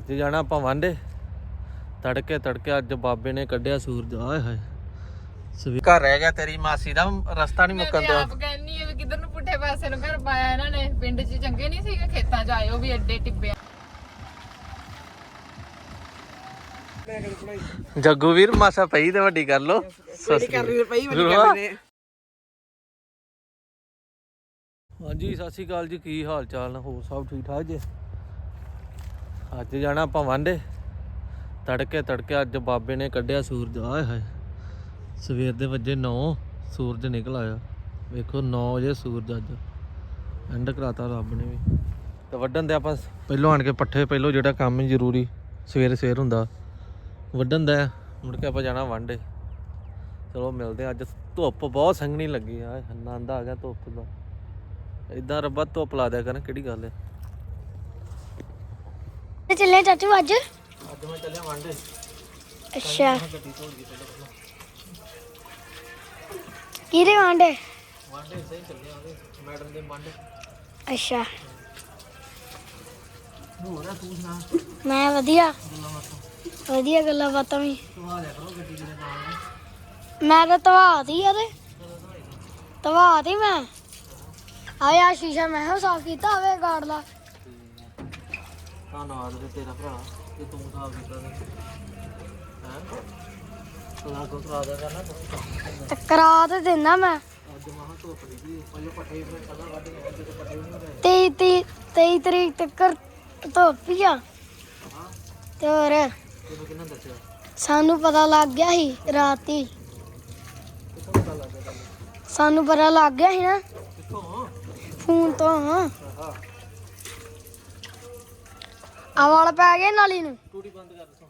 ਅੱਜ ਜਾਣਾ ਆਪਾਂ ਵਾਂਡੇ ਤੜਕੇ ਤੜਕੇ ਅੱਜ ਬਾਬੇ ਨੇ ਕੱਢਿਆ ਸੂਰਜ ਆਏ ਹਾਏ। ਸਵੇਰ ਘਰ ਰਹਿ ਗਿਆ ਤੇਰੀ ਮਾਸੀ ਦਾ ਰਸਤਾ ਨਹੀਂ ਮੁੱਕਣ ਦਿਆ। ਆਪ ਕਹਿੰਨੀ ਆ ਵੀ ਕਿੱਧਰ ਨੂੰ ਪੁੱਠੇ ਪਾਸੇ ਨੂੰ ਘਰ ਪਾਇਆ ਇਹਨਾਂ ਨੇ। ਪਿੰਡ 'ਚ ਚੰਗੇ ਨਹੀਂ ਸੀਗੇ ਖੇਤਾਂ 'ਚ ਆਇਓ ਵੀ ਐਡੇ ਟਿੱਬੇ ਜੱਗੂ ਵੀਰ ਮਾਸਾ ਪਈ ਤੇ ਵੱਡੀ ਕਰ ਲੋ ਕੋਈ ਕਰ ਰਹੀ ਪਈ ਵੱਡੀ। ਕਰ ਰਹੇ। ਹਾਂਜੀ ਸਤਿ ਸ਼੍ਰੀ ਅਕਾਲ ਜੀ ਕੀ ਹਾਲ ਚਾਲ ਨੇ? ਹੋ ਸਭ ਠੀਕ ਠਾਕ ਜੀ? ਅੱਜ ਜਾਣਾ ਆਪਾਂ ਵਾਂਡੇ ਤੜਕੇ ਤੜਕੇ ਅੱਜ ਬਾਬੇ ਨੇ ਕੱਢਿਆ ਸੂਰਜ। ਆਏ ਹਾਏ। ਸਵੇਰ ਦੇ ਵਜੇ 9 ਸੂਰਜ ਨਿਕਲ ਆਇਆ। ਵੇਖੋ 9 ਵਜੇ ਸੂਰਜ ਅੱਜ। ਐਂਡ ਕਰਾਤਾ ਰੱਬ ਨੇ ਵੀ। ਤੇ ਵੱਢਣ ਦੇ ਆਪਾਂ ਪਹਿਲੋਂ ਆਣ ਕੇ ਪੱਠੇ, ਪਹਿਲੋਂ ਜਿਹੜਾ ਕੰਮ ਜ਼ਰੂਰੀ, ਸਵੇਰੇ ਸਵੇਰ ਹੁੰਦਾ। ਵੱਢਣ ਦਾ ਮੁੜ ਕੇ ਆਪਾਂ ਜਾਣਾ ਵਾਂਡੇ ਚਲੋ ਮਿਲਦੇ ਹਾਂ। ਅੱਜ ਧੁੱਪ ਬਹੁਤ ਸੰਘਣੀ ਲੱਗੀ ਆ। ਆਨੰਦ ਆ ਗਿਆ ਧੁੱਪ ਦਾ ਇਦਾਂ ਰੱਬਾ ਧੁੱਪ ਲਾ ਦਿਆ ਕਰਨ, ਕਿਹੜੀ ਗੱਲ ਹੈ? ਤੇ ਚੱਲੇ ਚਾਚੂ ਅੱਜ? ਅੱਜ ਮੈਂ ਚੱਲਿਆ ਵਾਂਡੇ ਅੱਛਾ। ਕਿਹਦੇ ਵਾਂਡੇ ਵਾਂਡੇ ਸਹੀ ਚੱਲਿਆ ਉਹਦੇ ਮੈਡਮ ਦੇ ਵਾਂਡੇ ਅੱਛਾ। ਹੋਰ ਆ ਤੂੰ ਸੁਣਾ? ਮੈਂ ਵਧੀਆ। ਵਧੀਆ ਗੱਲਾਂ ਬਾਤਾਂ ਵੀ। ਤੂੰ ਆ ਲਿਆ ਕਰੋ ਗੱਡੀ ਦੇ ਨਾਲ ਮੈਂ ਤਾਂ ਤਵਾਤੀ ਤੇ ਤਵਾਤੀ ਮੈਂ। ਆਇਆ ਸ਼ੀਸ਼ਾ ਮੈਂ ਸਾਫ਼ ਕੀਤਾ ਆਵੇ ਗਾੜ ਲਾ ਧੰਨਵਾਦ ਵੇ ਤੇਰਾ ਭਰਾ ਕਿ ਤੂੰ ਸਾਫ਼ ਕੀਤਾ ਨੇ ਹੈ? ਤੂੰ ਕੋ ਕਰਾ ਦਿਆ ਕਰਨਾ ਤੂੰ ਤੇ ਕਰਾ ਤੇ ਦਿੰਦਾ ਮੈਂ। ਅੱਜ ਮਾਹ ਧੁੱਪ ਦੀ ਪਹਿਲੇ ਪੱਠੇ ਫਿਰ ਕੱਲਾ ਵੱਢ ਕੇ ਤੇ ਪੱਠੇ ਨਹੀਂ ਰਹੇ ਤੇਈ ਤੀਹ ਤੇਈ ਤਰੀਕ ਤੱਕ ਧੋਪੀ ਆ। ਤੇ ਹੋਰ? ਤੈਨੂੰ ਕਿਹਨਾਂ ਦੱਸਿਆ? ਸਾਨੂੰ ਪਤਾ ਲੱਗ ਗਿਆ ਸੀ ਰਾਤੀ। ਲੱਗਾ ਤੈਨੂੰ? ਸਾਨੂੰ ਪਤਾ ਲੱਗ ਗਿਆ ਸੀ ਨਾ। ਫੋਨ ਤੋਂ। ਆਹਾ। ਆ ਵਾਲ ਪੈ ਗਏ ਨਾਲੀ ਨੂੰ। ਟੂਟੀ ਬੰਦ ਕਰ ਦੱਸੋ।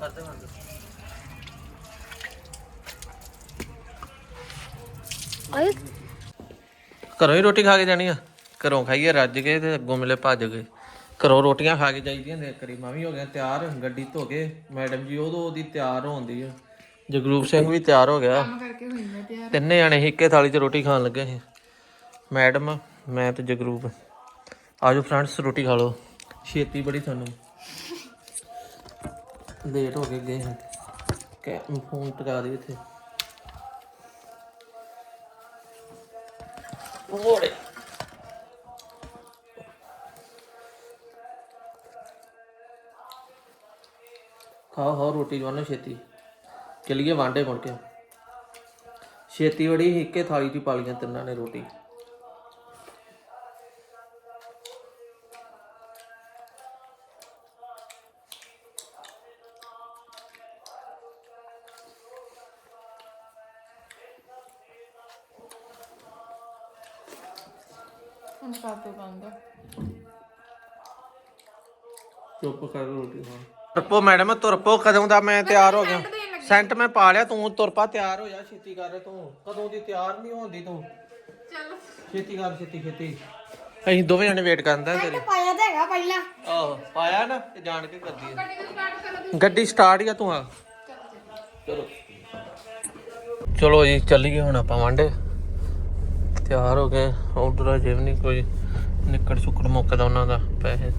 ਕਰਦੇ ਬੰਦ। ਆਏ। ਘਰੋਂ ਹੀ ਰੋਟੀ ਖਾ ਕੇ ਜਾਣੀ ਆ? ਘਰੋਂ ਖਾਈਏ ਰੱਜ ਕੇ ਤੇ ਅੱਗੋਂ ਮਿਲੇ ਭੱਜ ਗਏ ਘਰੋਂ ਰੋਟੀਆਂ ਖਾ ਕੇ ਜਾਈਦੀਆਂ ਨੇ ਕਰੀ ਮੈਂ ਵੀ ਹੋ ਗਿਆ ਤਿਆਰ ਗੱਡੀ ਧੋ ਕੇ। ਮੈਡਮ ਜੀ ਉਦੋਂ ਉਹਦੀ ਤਿਆਰ ਹੋਉਂਦੀ ਆ। ਜਗਰੂਪ ਸਿੰਘ ਵੀ ਤਿਆਰ ਹੋ ਗਿਆ। ਕੰਮ ਕਰਕੇ ਹੋਈ ਮੈਂ ਤਿਆਰ। ਤਿੰਨੇ ਜਾਣੇ ਸੀ ਇੱਕੇ ਥਾਲੀ 'ਚ ਰੋਟੀ ਖਾਣ ਲੱਗੇ ਸੀ। ਮੈਡਮ ਮੈਂ ਤੇ ਜਗਰੂਪ ਆਜੋ ਫਰੈਂਡਸ ਰੋਟੀ ਖਾ ਲਓ। ਛੇਤੀ ਬੜੀ ਤੁਹਾਨੂੰ। ਲੇਟ ਹੋ ਕੇ ਗਏ ਹਾਂ ਕਿ ਫੋਨ ਟਕਾ ਦੇ ਇੱਥੇ। ਓੜੇ ਖਾਓ ਖਾਓ ਰੋਟੀ ਜਵਾਨੋ ਛੇਤੀ। ਚਲੀਏ ਵਾਂਡੇ ਮੁੜ ਕੇ। ਛੇਤੀ ਬੜੀ ਇੱਕੇ ਥਾਲੀ 'ਚ ਪਾ ਲਈਆਂ ਤਿੰਨਾਂ ਨੇ ਰੋਟੀ। ਹੁਣ ਕਾਤੋਂ ਬੰਦ ਚੁੱਪ ਕਰ ਰੋਟੀ ਖਾ। ਤੁਰਪੋ ਮੈਡਮ ਤੁਰਪੋ ਕਦੋਂ ਦਾ ਮੈਂ ਤਿਆਰ ਹੋ ਗਿਆ। ਸੈਂਟ ਮੈਂ ਪਾ ਲਿਆ ਤੂੰ ਤੁਰਪਾ ਤਿਆਰ ਹੋ ਜਾ ਛੇਤੀ ਕਰ ਤੂੰ। ਕਦੋਂ ਦੀ ਤਿਆਰ ਨਹੀਂ ਹੁੰਦੀ ਤੂੰ? ਚੱਲ। ਛੇਤੀ ਕਰ ਛੇਤੀ ਛੇਤੀ। ਅਸੀਂ ਦੋਵੇਂ ਜਣੇ ਵੇਟ ਕਰਦਾ ਤੇਰੀ। ਪਾਇਆ ਤਾਂ ਹੈਗਾ ਪਹਿਲਾਂ। ਆਹੋ ਪਾਇਆ ਨਾ ਤੇ ਜਾਣ ਕੇ ਕਰਦੀ ਹੈ ਗੱਡੀ ਨੂੰ ਸਟਾਰਟ ਕਰੋ ਗੱਡੀ ਸਟਾਰਟ ਹੀ ਆ ਤੂੰ ਆ। ਚਲੋ। ਚਲੋ ਜੀ ਚੱਲੀਏ ਹੁਣ ਆਪਾਂ ਵਾਂਡੇ ਤਿਆਰ ਹੋ ਗਏ ਅਜੇ ਵੀ ਨਹੀਂ ਕੋਈ ਨਿਕੜ ਸੁੱਕੜ ਮੁੱਕਦਾ ਉਹਨਾਂ ਦਾ ਪੈਸੇ।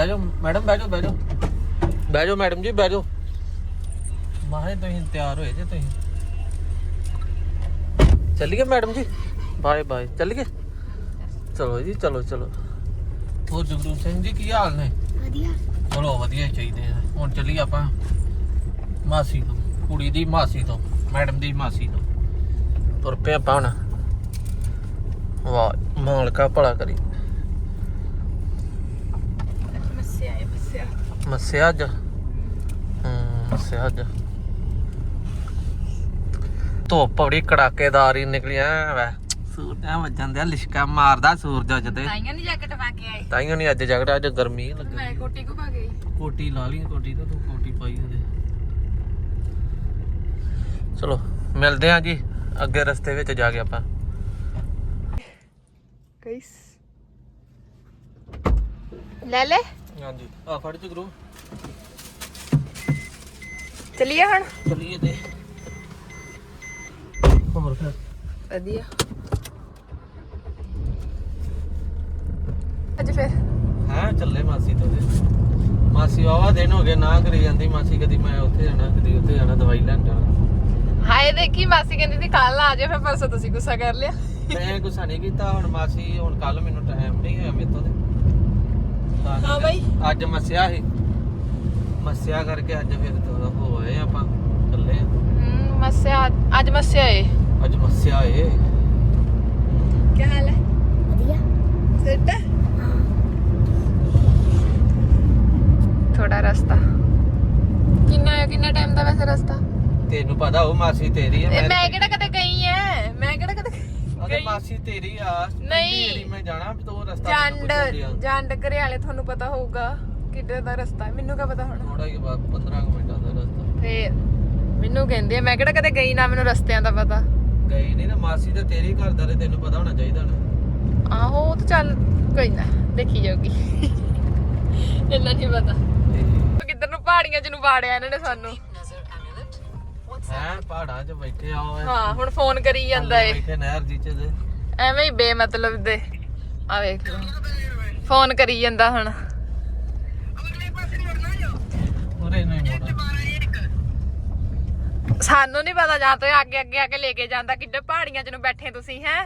ਬਹਿ ਜਾਓ ਮੈਡਮ ਬਹਿ ਜਾਓ ਬਹਿ ਜਾਓ। ਬਹਿ ਜਾਓ ਮੈਡਮ ਜੀ ਬਹਿ ਜਾਓ। ਮਾਹੇ ਤੁਸੀਂ ਤਿਆਰ ਹੋਏ ਜੇ ਤੁਸੀਂ। ਚੱਲੀਏ ਮੈਡਮ ਜੀ? Bye bye. ਚੱਲੀਏ? ਚਲੋ ਜੀ ਚਲੋ ਚਲੋ। ਹੋਰ ਜਗਰੂਪ ਸਿੰਘ ਜੀ ਕੀ ਹਾਲ ਨੇ? ਵਧੀਆ। ਚਲੋ ਵਧੀਆ ਚਾਹੀਦੇ ਆ। ਹੁਣ ਚੱਲੀਏ ਆਪਾਂ ਮਾਸੀ ਤੋਂ ਕੁੜੀ ਦੀ ਮਾਸੀ ਤੋਂ ਮੈਡਮ ਦੀ ਮਾਸੀ ਤੋਂ। ਤੁਰ ਪਏ ਆਪਾਂ ਹੁਣ। ਵਾਹ ਮਾਲਕਾ ਭਲਾ ਕਰੀ ਮੱਸਿਆ ਹੈ ਅੱਜ। ਹੂੰ ਅੱਜ। ਧੁੱਪ ਬੜੀ ਕੜਾਕੇਦਾਰ ਹੀ ਨਿਕਲੀ ਐ ਵੈ। ਸੂਰਜਾਂ ਵੱਜਣ ਦਿਆ ਲਿਸ਼ਕਾ ਮਾਰਦਾ ਸੂਰਜ ਅੱਜ ਤੇ। ਤਾਈਆਂ ਨਹੀਂ ਜੈਕਟ ਪਾ ਕੇ ਆਏ? ਤਾਈਓ ਨਹੀਂ ਅੱਜ ਜਗੜਾ ਅੱਜ ਗਰਮੀ ਲੱਗੀ ਮੈਂ ਕੋਟੀ ਕੋ ਪਾ ਗਈ ਕੋਟੀ ਲਾ ਲਈ ਕੋਟੀ ਤਾਂ ਤੂੰ ਕੋਟੀ ਪਾਈ ਉਹਦੇ। ਚਲੋ ਮਿਲਦੇ ਆਂ ਜੀ ਅੱਗੇ ਰਸਤੇ ਵਿੱਚ ਜਾ ਕੇ ਆਪਾਂ। ਲੈ ਲੈ। ਹਾਂਜੀ। ਆ ਫੜ ਚ ਗੁਰੂ ਚਲਿਏ ਹੁਣ? ਚਲੀਏ ਤੇ। ਹੋਰ ਫਿਰ? ਵਧੀਆ। ਅੱਜ ਫਿਰ? ਹਾਂ ਚੱਲੇ ਮਾਸੀ ਤੋਂ ਮਾਸੀ ਵਾਵਾ ਦਿਨ ਹੋ ਗਏ ਨਾ ਕਰੀ ਜਾਂਦੀ। ਮਾਸੀ ਕਦੀ ਮੈਂ ਉੱਥੇ ਜਾਣਾ ਕਦੀ ਉੱਥੇ ਜਾਣਾ ਦਵਾਈ ਲੈਣ ਜਾਣਾ। ਹਾਏ ਦੇਖੀ ਮਾਸੀ ਕਹਿੰਦੀ ਸੀ ਕੱਲ ਆ ਜਾਓ ਫਿਰ ਪਰਸੋਂ ਤੁਸੀਂ ਗੁੱਸਾ ਕਰ ਲਿਆ। ਮੈਂ ਗੁੱਸਾ ਨਹੀਂ ਕੀਤਾ ਹੁਣ ਮਾਸੀ ਹੁਣ ਕੱਲ ਮੈਨੂੰ ਟਾਈਮ ਨਹੀਂ ਹੋਇਆ ਮੇਰੇ ਤੋਂ ਤੇ। ਤਾਂ ਹਾਂ ਬਾਈ। ਅੱਜ ਮੱਸਿਆ ਸੀ। ਮੱਸਿਆ ਕਰਕੇ ਅੱਜ ਫਿਰ ਤੋਂ ਹੋ ਆਏ ਆਪਾਂ ਆਂ। ਹਮ ਮੱਸਿਆ ਅੱਜ ਮੱਸਿਆ ਏ। ਅੱਜ ਮੱਸਿਆ ਏ। ਕੀ ਹਾਲ ਹੈ? ਵਧੀਆ। ਸਿੱਟ? ਥੋੜਾ ਰਸਤਾ। ਕਿੰਨਾ ਹੈ ਕਿੰਨਾ ਟਾਈਮ ਦਾ ਵੈਸੇ ਰਸਤਾ? ਤੈਨੂੰ ਪਤਾ ਉਹ ਮਾਸੀ ਤੇਰੀ ਆ ਇਹ ਮੈਂ ਕਿਹੜਾ ਕਦੇ ਗਈ ਐ? ਮੈਂ ਕਿਹੜਾ ਕਦੇ ਅਰੇ ਗਈ ਮਾਸੀ ਤੇਰੀ ਆ ਨਹੀਂ। ਤੇਰੀ ਮੈਂ ਜਾਣਾ ਵੀ ਤੂੰ ਰਸਤਾ ਜੰਡ ਜੰਡ ਘਰਿਆਲੇ ਤੁਹਾਨੂੰ ਪਤਾ ਹੋਊਗਾ। ਕਿੱਡੇ ਦਾ ਰਸਤਾ ਹੈ? ਮੈਨੂੰ ਕਾ ਪਤਾ ਹੁਣ? ਥੋੜਾ ਹੀ ਬਾਅਦ 15 ਕੁ ਮਿੰਟਾਂ ਦਾ ਰਸਤਾ। ਫੇਰ ਮੈਨੂੰ ਕਹਿੰਦੇ ਆ, ਮੈਂ ਕਿਹੜਾ ਕਦੇ ਗਈ ਨਾ ਮੈਨੂੰ ਰਸਤਿਆਂ ਦਾ ਪਤਾ। ਗਈ ਨਹੀਂ ਨਾ ਮਾਸੀ ਤੇ ਤੇਰੀ ਘਰ ਦਾ ਤੇ ਤੈਨੂੰ ਪਤਾ ਹੋਣਾ ਚਾਹੀਦਾ ਨਾ। ਆਹੋ ਉਹ ਤਾਂ ਚੱਲ ਕੋਈ ਨਾ ਦੇਖੀ ਜਾਊਗੀ। ਇੰਨਾ ਨਹੀਂ ਪਤਾ। ਤੇ ਕਿੱਧਰ ਨੂੰ ਪਹਾੜੀਆਂ ਚ ਨੂੰ ਵਾੜਿਆ ਇਹਨਾਂ ਨੇ ਸਾਨੂੰ। ਹੈ ਪਹਾੜਾਂ 'ਚ ਬੈਠੇ ਆ ਓਏ ਹਾਂ ਹੁਣ ਫੋਨ ਕਰੀ ਜਾਂਦਾ ਏ। ਬੈਠੇ ਨਹਿਰ ਜੀ 'ਚ ਤੇ। ਐਵੇਂ ਹੀ ਬੇਮਤਲਬ ਦੇ। ਆ ਵੇਖ ਲਓ। ਫੋਨ ਕਰੀ ਜਾਂਦਾ ਹੁਣ। ਉਰੇ ਨਹੀਂ ਮੋੜਾ ਸਾਨੂੰ ਨਹੀਂ ਪਤਾ ਜਾਂ ਤੋਂ ਅੱਗੇ ਅੱਗੇ ਆ ਕੇ ਲੈ ਕੇ ਜਾਂਦਾ ਕਿੱਡੇ ਪਹਾੜੀਆਂ 'ਚ ਨੂੰ ਬੈਠੇ ਤੁਸੀਂ ਹੈ?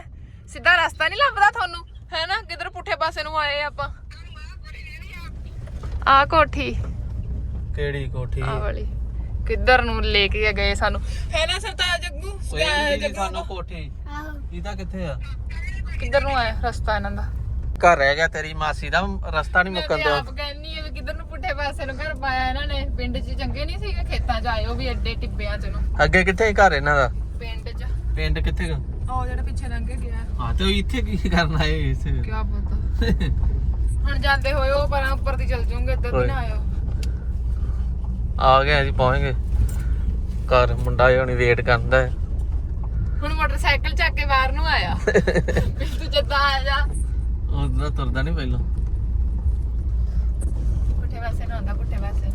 ਸਿੱਧਾ ਰਸਤਾ ਨਹੀਂ ਲੱਭਦਾ ਤੁਹਾਨੂੰ? ਹੈ ਨਾ ਕਿੱਧਰ ਪੁੱਠੇ ਪਾਸੇ ਨੂੰ ਆਏ ਆਪਾਂ? ਆ ਕੋਠੀ। ਕਿਹੜੀ ਕੋਠੀ? ਆ ਵਾਲੀ। ਕਿੱਧਰ ਨੂੰ ਲੈ ਕੇ ਗਏ ਸਾਨੂੰ? ਹੈ ਨਾ ਸਰਤਾਜ ਜੱਗੂ? ਕੋਈ ਨਹੀਂ ਸਾਨੂੰ ਕੋਠੀ। ਆਹੋ। ਇਹਦਾ ਕਿੱਥੇ ਆ? ਕਿੱਧਰ ਨੂੰ ਆਇਆ ਰਸਤਾ ਇਹਨਾਂ ਦਾ? ਘਰ ਰਹਿ ਗਿਆ ਤੇਰੀ ਮਾਸੀ ਦਾ ਰਸਤਾ ਨਹੀਂ ਮੁੱਕਣ ਦਿਆ ਆਪ ਕਹਿੰਨੀ ਆ ਵੀ ਕਿੱਧਰ ਨੂੰ ਪੁੱਠੇ ਪਾਸੇ ਨੂੰ ਘਰ ਪਾਇਆ ਇਹਨਾਂ ਨੇ ਪਿੰਡ 'ਚ ਚੰਗੇ ਨਹੀਂ ਸੀਗੇ ਖੇਤਾਂ 'ਚ ਆਏ ਉਹ ਵੀ ਐਡੇ ਟਿੱਬਿਆਂ 'ਚ ਨੂੰ। ਅੱਗੇ ਕਿੱਥੇ ਘਰ ਇਹਨਾਂ ਦਾ? ਪਿੰਡ 'ਚ। ਪਿੰਡ ਕਿੱਥੇ ਗਾ? ਉਹ ਜਿਹੜਾ ਪਿੱਛੇ ਲੰਘ ਗਿਆ। ਹਾਂ ਤੇ ਉਹ ਇੱਥੇ ਕੀ ਕਰਨ ਆਏ ਇਸ ਕੀ ਪਤਾ। ਹੁਣ ਜਾਂਦੇ ਹੋਏ ਉਹ ਪਰਾਂ ਉੱਪਰ ਦੀ ਚੱਲ ਜੂਗੇ ਇੱਧਰ ਦੀ ਨਾ ਆਇਓ। ਆ ਗਏ ਅਸੀਂ ਪਹੁੰਚ ਗਏ। ਘਰ ਮੁੰਡਾ ਜਣੀ ਵੇਟ ਕਰਦਾ ਹੈ। ਹੁਣ ਮੋਟਰਸਾਈਕਲ ਚੱਕ ਕੇ ਬਾਹਰ ਨੂੰ ਆਇਆ। ਵੀ ਤੂੰ ਜੱਦਾ ਆ ਜਾ। ਉਹਦਾ ਤੁਰਦਾ ਨਹੀਂ ਪਹਿਲਾਂ। ਪੁੱਠੇ ਪਾਸੇ ਨੂੰ ਆਉਂਦਾ ਪੁੱਠੇ ਪਾਸੇ।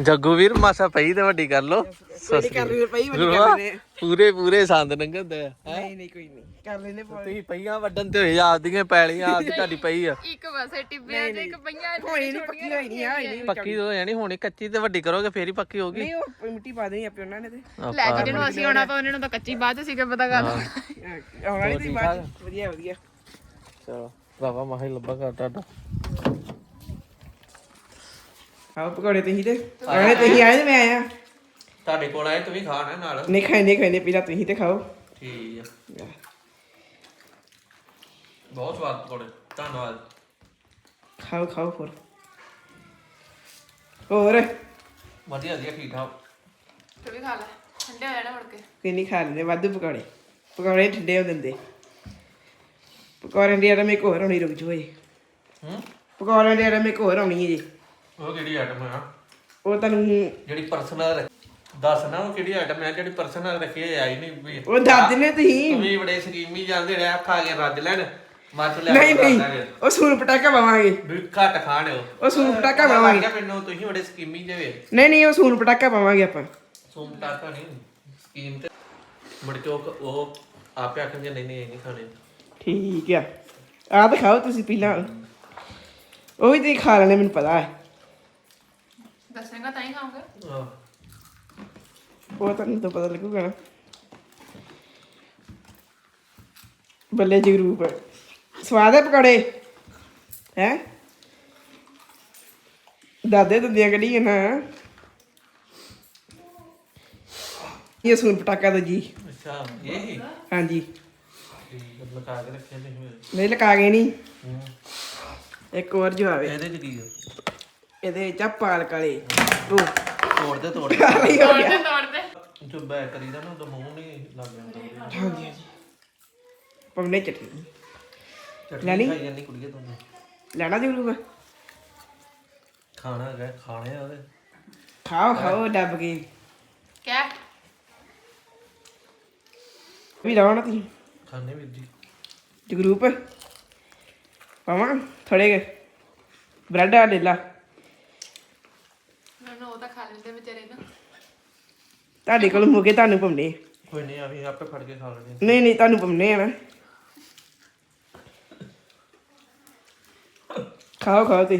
ਜੱਗੂ ਵੀਰ ਮਾਸਾ ਪਈ ਤੇ ਵੱਡੀ ਕਰ ਲੋ ਨਹੀਂ ਕਰ ਲਈ ਪਈ ਵੱਡੀ ਕਰ ਲੈਨੇ ਪੂਰੇ ਪੂਰੇ ਸੰਦ ਨੰਗਦੇ ਆ ਹੈਂ? ਨਹੀਂ ਨਹੀਂ ਕੋਈ ਨਹੀਂ। ਕਰ ਲੈਨੇ ਪਾ ਤੁਸੀਂ ਪਈਆਂ ਵੱਡਣ ਤੇ ਹੋਏ ਆਪਦੀਆਂ ਪੈਲੀਆਂ ਆਪਦੀ ਤੁਹਾਡੀ ਪਈ ਆ। ਇੱਕ ਪਾਸੇ ਟਿੱਬਿਆਂ 'ਚ ਇੱਕ ਪਈਆਂ ਹੋਈ ਨਹੀਂ ਪੱਕੀ ਹੋਈ ਨਹੀਂ ਆ ਹੋਈ ਨਹੀਂ ਪੱਕੀ ਹੋ ਜਾਣੀ ਹੋਣੀ ਕੱਚੀ ਤੇ ਵੱਡੀ ਕਰੋਗੇ ਫੇਰ ਹੀ ਪੱਕੀ ਹੋਗੀ ਨਹੀਂ ਉਹ ਮਿੱਟੀ ਪਾ ਦੇਣੀ ਆਪੇ ਉਹਨਾਂ ਨੇ ਤੇ। ਲੈ ਕੇ ਜਿਹਨੂੰ ਅਸੀਂ ਆਉਣਾ ਤਾਂ ਉਹਨਾਂ ਨੂੰ ਤਾਂ ਕੱਚੀ ਬਾਅਦ ਸੀਗਾ ਪਤਾ ਗੱਲ ਆਉਣ ਵਾਲੀ ਤੇ ਬਾਅਦ। ਵਧੀਆ ਵਧੀਆ। ਚਲੋ ਭਰਾਵਾ ਮਾਹੀ ਲੱਭਾ ਕਰ ਤੁਹਾਡਾ। ਆਓ ਪਕੌੜੇ ਤੁਸੀਂ ਤੇ। ਆਣੇ ਤੁਸੀਂ ਆਏ ਤੇ ਮੈਂ ਆਇਆ। ਤੁਹਾਡੇ ਕੋਲ ਆਏ ਤੁਸੀਂ ਖਾਣਾ ਨਾਲ? ਨਹੀਂ ਖਾਣੇ ਖਾਣੇ ਪਹਿਲਾਂ ਤੁਸੀਂ ਤੇ ਖਾਓ। ਠੀਕ ਆ। ਬਹੁਤ ਸਵਾਦ ਪਕੌੜੇ ਧੰਨਵਾਦ। ਖਾਓ ਖਾਓ ਹੋਰ। ਹੋਰ? ਵਧੀਆ ਵਧੀਆ ਠੀਕ ਠਾਕ। ਤੂੰ ਵੀ ਖਾ ਲੈ ਠੰਡੇ ਹੋ ਜਾਣਾ ਮੁੜ ਕੇ। ਕੋਈ ਨਹੀਂ ਖਾ ਲੈਂਦੇ ਵਾਧੂ ਪਕੌੜੇ। ਪਕੌੜੇ ਠੰਡੇ ਹੋ ਦਿੰਦੇ। ਪਕੌੜੇ ਦੀ ਆਟਾ ਮੇ ਕੋਰ ਹੋਣੀ ਰੁਕ ਜੋਏ ਹੂੰ? ਪਕੌੜੇ ਦੀ ਆਟਾ ਮੇ ਕੋਰ ਹੋਣੀ ਜੀ ਉਹ ਕਿਹੜੀ ਆਈਟਮ ਆ? ਉਹ ਤੁਹਾਨੂੰ ਜਿਹੜੀ ਪਰਸਨਲ ਦੱਸ ਨਾ ਉਹ ਕਿਹੜੀ ਆਈਟਮ ਹੈ ਜਿਹੜੀ ਪਰਸਨਲ ਰੱਖੀ ਹੋਈ ਆਈ ਨਹੀਂ ਵੀ। ਉਹ ਦੱਸ ਦਿੰਦੇ ਤੁਸੀਂ। ਤੁਸੀਂ ਬੜੇ ਸਕੀਮੀ ਜਾਂਦੇ ਰਹੇ ਖਾ ਕੇ ਰੱਜ ਲੈਣ। ਮੱਚ ਲੈ ਨਹੀਂ ਨਹੀਂ। ਉਹ ਸੂਨ ਪਟਾਕਾ ਪਾਵਾਂਗੇ। ਵੀ ਘੱਟ ਖਾਣ ਉਹ। ਸੂਨ ਪਟਾਕਾ ਪਾਵਾਂਗੇ। ਮੈਨੂੰ ਤੁਸੀਂ ਬੜੇ ਸਕੀਮੀ ਜਿਹੇ। ਨਹੀਂ ਨਹੀਂ ਉਹ ਸੂਨ ਪਟਾਕਾ ਪਾਵਾਂਗੇ ਆਪਾਂ। ਸੂਮ ਟਾਕਾ ਨਹੀਂ ਸਕੀਮ ਤੇ। ਮੁੜ ਕੇ ਉਹ ਆਪੇ ਆਖਣਗੇ ਨਹੀਂ ਨਹੀਂ ਇਹ ਨਹੀਂ ਖਾਣੇ। ਠੀਕ ਆ। ਆਹ ਤਾਂ ਖਾਓ ਤੁਸੀਂ ਪਹਿਲਾਂ। ਉਹ ਵੀ ਤੁਸੀਂ ਖਾ ਲੈਣੇ ਮੈਨੂੰ ਪਤਾ ਹੈ। ਦੱਸੇਗਾ ਤਾਂ ਹੀ ਖਾਓਗੇ ਆਹ, ਉਹ ਤੁਹਾਨੂੰ ਤਾਂ ਪਤਾ ਲੱਗੂਗਾ ਨਾ। ਬੱਲੇ ਜਗਰੂਪ ਸਵਾਦ ਹੈ ਪਕੌੜੇ? ਹੈ? ਦਾਦੇ ਦੰਦੀਆਂ ਕੱਢੀਆਂ ਨਾ ਇਹ ਸੂਨ ਪਟਾਕਾ ਦਾ ਜੀ। ਅੱਛਾ ਇਹ ਹੀ? ਹਾਂਜੀ। ਠੀਕ ਲਗਾ ਕੇ ਰੱਖਿਆ। ਨਹੀਂ ਲਕਾ ਗਏ ਨਹੀਂ। ਇੱਕ ਹੋਰ ਜੋ ਆਵੇ ਇਹਦੇ ਚ ਕੀ ਆ? ਇਹਦੇ ਚ ਆ ਪਾਲਕ ਵਾਲੇ। ਉਹ ਤੋੜਦੇ ਤੋੜਦੇ। ਕਾਲੀ ਹੋ ਗਿਆ। ਤੋੜਦੇ ਤੋੜਦੇ। ਜੋ ਬੈ ਕਰੀਦਾ ਨਾ ਉਹ ਮੂੰਹ ਨਹੀਂ ਲੱਗ ਜਾਂਦਾ। ਹਾਂਜੀ ਹਾਂਜੀ। ਪਵਨੇ ਚਟਨੀ। ਚਟਨੀ ਲੈਣੀ? ਖਾਈ ਜਾਂਦੀ ਕੁੜੀਏ ਤੂੰ। ਲੈਣਾ ਜਗਰੂਪ ਖਾਣਾ ਹੈਗਾ ਖਾਣੇ ਆ ਉਹਦੇ। ਖਾਓ ਖਾਓ ਡੱਬ ਕੇ। ਕਿਆ? ਵੀ ਨਾ ਤੁਸੀਂ? ਖਾਣੇ ਵੀਰ ਜੀ। ਜਗਰੂਪ। ਪਾਵਾਂ ਥੋੜੇ ਬ੍ਰੈਡ ਆ ਲੈ ਲਾ। ਲੈਂਦੇ ਵਿਚਾਰੇ ਨਾ ਤੁਹਾਡੇ ਕੋਲ ਮੁਗੇ ਤੁਹਾਨੂੰ ਪਾਉਣੇ ਕੋਈ ਨਹੀਂ ਆਵੀ ਆਪੇ ਫੜ ਕੇ ਖਾ ਲੈਣੇ ਨਹੀਂ ਨਹੀਂ ਤੁਹਾਨੂੰ ਪਾਉਣੇ ਆ ਨਾ। ਖਾਓ ਖਾਓ ਤੇ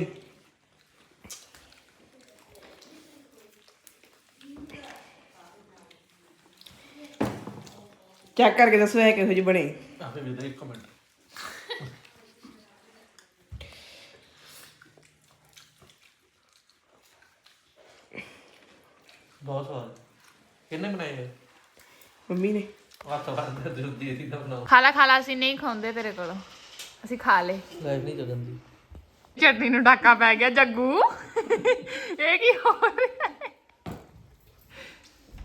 ਚੈੱਕ ਕਰਕੇ ਦੱਸੋ ਇਹ ਕਿਹੋ ਜਿਹੇ ਬਣੇ। ਆਪੇ ਵੀਰ ਜੀ ਇੱਕ ਮਿੰਟ। ਬਹੁਤ ਸਵਾਦ। ਕਿੰਨੇ ਬਣਾਏ ਇਹ? ਮੰਮੀ ਨੇ। ਹੱਥ ਵਾਰ ਦੇ ਦੀ ਦੀ ਨਾ ਬਣਾਓ। ਖਾਲਾ ਖਾਲਾ ਅਸੀਂ ਨਹੀਂ ਖਾਉਂਦੇ ਤੇਰੇ ਕੋਲੋਂ। ਅਸੀਂ ਖਾ ਲੇ। ਲਾਈਟ ਨਹੀਂ ਜਗੰਦੀ ਚਟਨੀ ਨੂੰ ਡਾਕਾ ਪੈ ਗਿਆ ਜੱਗੂ। ਇਹ ਕੀ ਹੋ ਰਿਹਾ ਹੈ?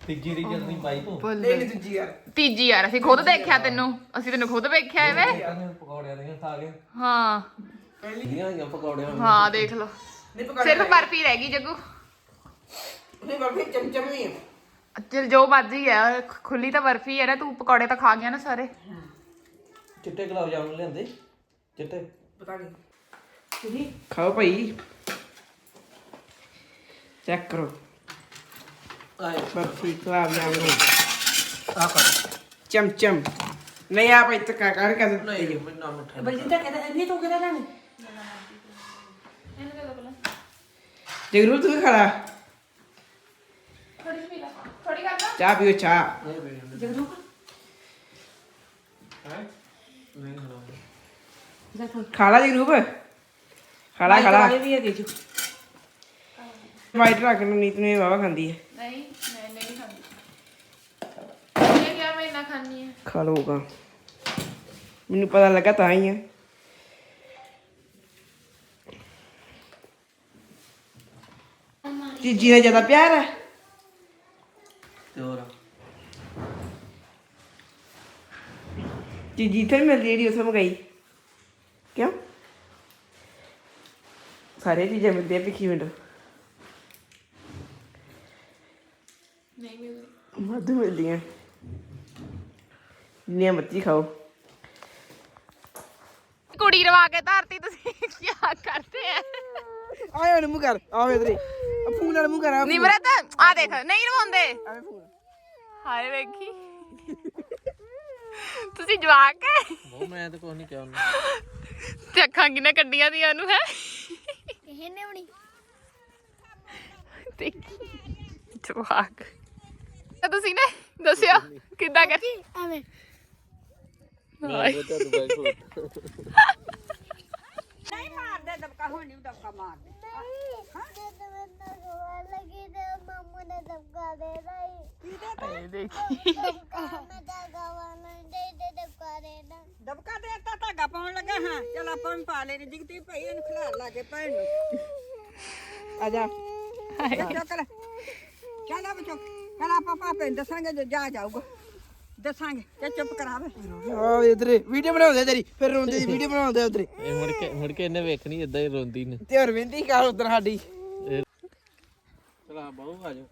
ਤੀਜੀ ਰੀ ਜਲਦੀ ਪਾਈ ਤੂੰ? ਨਹੀਂ ਦੂਜੀ ਯਾਰ। ਤੀਜੀ ਯਾਰ ਅਸੀਂ ਖੁਦ ਦੇਖਿਆ ਤੈਨੂੰ। ਅਸੀਂ ਤੈਨੂੰ ਖੁਦ ਵੇਖਿਆ ਐ ਵੇ ਪਕੌੜਿਆਂ ਦੀਆਂ ਖਾ ਗਏ ਹਾਂ। ਪਕੌੜਿਆਂ। ਹਾਂ ਦੇਖ ਲਓ। ਨਹੀਂ ਸਿਰਫ ਬਰਫੀ ਰਹਿ ਗਈ ਜੱਗੂ। ਨਹੀਂ ਬਰਫੀ ਚਮਚਮ ਨਹੀਂ ਹੈ। ਚਲ ਜੋ ਮਰਜ਼ੀ ਹੈ ਖੁੱਲੀ ਤਾਂ ਬਰਫੀ ਹੈ ਨਾ ਤੂੰ ਪਕੌੜੇ ਤਾਂ ਖਾ ਗਿਆ ਨਾ ਸਾਰੇ। ਚਿੱਟੇ ਗੁਲਾਬ ਜਾਮੁਨ ਲਿਆਂਦੇ ਚਿੱਟੇ। ਪਤਾ ਨਹੀਂ। ਤੁਸੀਂ? ਖਾਓ ਭਾਈ। ਚੈੱਕ ਕਰੋ। ਆਏ। ਬਰਫੀ ਗੁਲਾਬ ਜਾਮੁਨ। ਆ ਕਰ। ਚਮਚਮ। ਨਹੀਂ ਆ ਭਾਈ ਤੱਕ ਕਰ ਕਰ ਨਹੀਂ ਮੈਂ ਨਾ ਮਿੱਠਾ ਬਲਜਿੰਦਰ ਕਹਿੰਦਾ ਇੰਨੀ ਤੂੰ ਕਿਹਦਾ ਲੈਣੀ? ਜਗਰੂ ਤੂੰ ਵੀ ਖਾ ਲਾ। ਥੋੜੀ ਪੀ ਲੈ। ਥੋੜੀ ਕਰਨਾ ਚਾਹ ਪੀਓ ਚਾਹ। ਨਹੀਂ ਬਈ ਜਗਰੂ ਹੈ? ਨਹੀਂ ਖਾਣਾ। ਖਾ ਲਾ ਜਗਰੂ ਖਾ ਲਾ ਖਾ ਲਾ। ਵੀ ਹੈਗੇ ਜੋ ਵਾਈਟ ਰੱਖ ਨੂੰ ਨੀਤ ਨੇ ਵਾਵਾ ਖਾਂਦੀ ਹੈ। ਨਹੀਂ ਮੈਂ ਨਹੀਂ ਖਾਂਦੀ। ਇਹ ਕਿਆ ਮੈਂ ਨਾ ਖਾਣੀ ਹੈ। ਖਾ ਲਊਗਾ ਮੈਨੂੰ ਪਤਾ ਲੱਗਾ ਤਾਂ ਹੀ ਹੈ ਜੀਜੀ ਨਾਲ ਜ਼ਿਆਦਾ ਪਿਆਰ ਹੈ। ਤੇ ਹੋਰ ਜੀਜੀ ਤੇ ਮਿਲਦੀ ਜਿਹੜੀ ਉਸੇ ਮੰਗਾਈ ਕਿਉਂ ਸਾਰੇ ਚੀਜ਼ਾਂ ਮਿਲਦੀਆਂ ਭਿੱਖੀ ਮਿੰਟ ਨਹੀਂ ਮਿਲਦੀ ਵਾਧੂ ਮਿਲਦੀਆਂ ਜਿੰਨੀਆਂ ਮਰਜ਼ੀ ਖਾਓ ਕੁੜੀ ਰਵਾ ਕੇ ਧਰਤੀ ਤੁਸੀਂ ਕੀ ਕਰਦੇ ਆ ਆਏ ਹੁਣ ਮੂੰਹ ਕਰ ਆਵੇ ਇਧਰੇ ਫੋਨ ਨਾਲ ਮੂੰਹ ਕਰ ਆ ਨਿਮਰਤ ਆ ਦੇਖ ਨਹੀਂ ਰਵਾਉਂਦੇ। ਆਵੇ ਫੋਨ ਹਾਏ ਵੇਖੀ। ਤੁਸੀਂ ਜਵਾਕ ਹੈ ਉਹ ਮੈਂ ਤਾਂ ਕੁਝ ਨਹੀਂ ਕਿਹਾ ਉਹਨੂੰ। ਤੇ ਅੱਖਾਂ ਕਿਨੇ ਕੱਢੀਆਂ ਦੀਆਂ ਨੂੰ ਹੈ। ਇਹਨੇ ਬਣੀ ਦੇਖੀ। ਜਵਾਕ। ਤਾਂ ਤੁਸੀਂ ਨੇ ਦੱਸਿਓ ਕਿੱਦਾਂ ਕਰ ਐਵੇਂ ਤਾਂ ਦੁਬਾਈ ਖੋਲ ਨਹੀਂ ਮਾਰਦੇ ਦਬਕਾ ਹੁਣ ਨਹੀਂ ਦਬਕਾ ਮਾਰਦੇ ਲੱਗੀ ਤੇ ਮਾਮੂ ਨੇ ਦਬਕਾ ਦੇ ਰਹੀ ਹਾਏ ਦੇਖੀ ਮੈਂ ਤਾਂ ਗਵਾਨਾ ਦੇ ਦੇ ਦਬਕਾ ਦੇ ਨਾ ਦਬਕਾ ਦੇ ਤਾਂ ਧਾਗਾ ਪਾਉਣ ਲੱਗਾ ਹਾਂ। ਚਲ ਆਪਾਂ ਵੀ ਪਾ ਲੈਨੇ ਜਿਗਤੀ ਭਈ ਇਹਨੂੰ ਖਿਲਾਰ ਲਾ ਕੇ ਭੈਣ ਨੂੰ। ਆ ਜਾ। ਚੁੱਕ ਲੈ ਚੱਲ। ਆ ਬਚੋ ਕੱਲ ਆਪਾਂ ਪਾਪੇ ਨੂੰ ਦੱਸਾਂਗੇ ਜੇ ਜਾ ਜਾਊਗਾ। ਦੱਸਾਂਗੇ ਤੇ ਚੁੱਪ ਕਰਾਵੇ। ਆ ਇਧਰੇ ਵੀਡੀਓ ਬਣਾਉਂਦੇ ਤੇਰੀ ਫਿਰ ਰੋਂਦੇ ਦੀ ਵੀਡੀਓ ਬਣਾਉਂਦੇ ਉਧਰੇ। ਇਹ ਮੁੜ ਕੇ ਮੁੜ ਕੇ ਇਹਨੇ ਵੇਖਣੀ ਇਦਾਂ ਹੀ ਰੋਂਦੀ ਨੇ। ਤੇ ਹੋਰ ਵਿੰਦੀ ਕਾਲ ਉਧਰ ਸਾਡੀ। ਚਲਾ ਬਾਹੂ ਆ ਜਾਓ।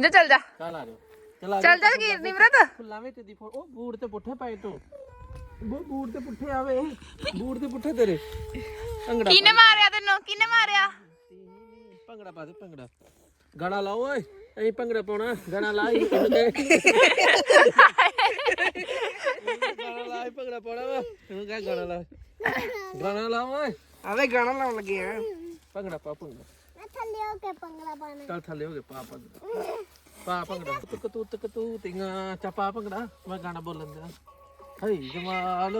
ਜਾ ਚੱਲ ਜਾ। ਚੱਲ ਆ ਜਾਓ। ਚਲਾ ਚੱਲ ਜਾ ਕੀ ਨਿਮਰਤ ਫੁੱਲਾਂ ਵਿੱਚ ਦੀ ਫੋ- ਉਹ ਬੂਟ ਤੇ ਪੁੱਠੇ ਪਏ ਤੂੰ। ਬੂ- ਬੂਟ ਤੇ ਪੁੱਠੇ ਆਵੇ ਬੂਟ ਤੇ ਪੁੱਠੇ ਤੇਰੇ। ਭੰਗੜਾ ਕਿਨੇ ਮਾਰਿਆ ਤੈਨੂੰ? ਕਿਨੇ ਮਾਰਿਆ? ਭੰਗੜਾ ਪਾ ਦੇ ਭੰਗੜਾ। ਗਾਣਾ ਲਾਓ ਓਏ। ਅਸੀਂ ਭੰਗੜਾ ਪਾਉਣਾ। ਗਾਣਾ ਲਾ ਹੀ ਹੀ ਭੰਗੜਾ ਪਾਉਣਾ ਵਾ। ਇਹਨੂੰ ਕਹੇ ਗਾਣਾ ਲਾ ਗਾਣਾ ਲਾ ਓਏ। ਆਵੇ ਗਾਣਾ ਲਾਉਣ ਲੱਗੇ ਆ। ਭੰਗੜਾ ਪਾ ਭੰਗੜਾ। ਮੈਂ ਥੱਲੇ ਹੋ ਕੇ ਪੰਗਲਾ ਪਾਣਾ ਚੱਲ ਥੱਲੇ ਹੋ ਗਏ ਪਾ ਭੰਗੜਾ। ਪਾ ਭੰਗੜਾ। ਤੁਕ ਤੂ ਤੁਕ ਤੂ ਤਿੰਗਾ ਚਾ ਪਾ ਭੰਗੜਾ। ਮੈਂ ਗਾਣਾ ਬੋਲਣ ਦੇਣਾ ਹਈ ਜਮਾਲ।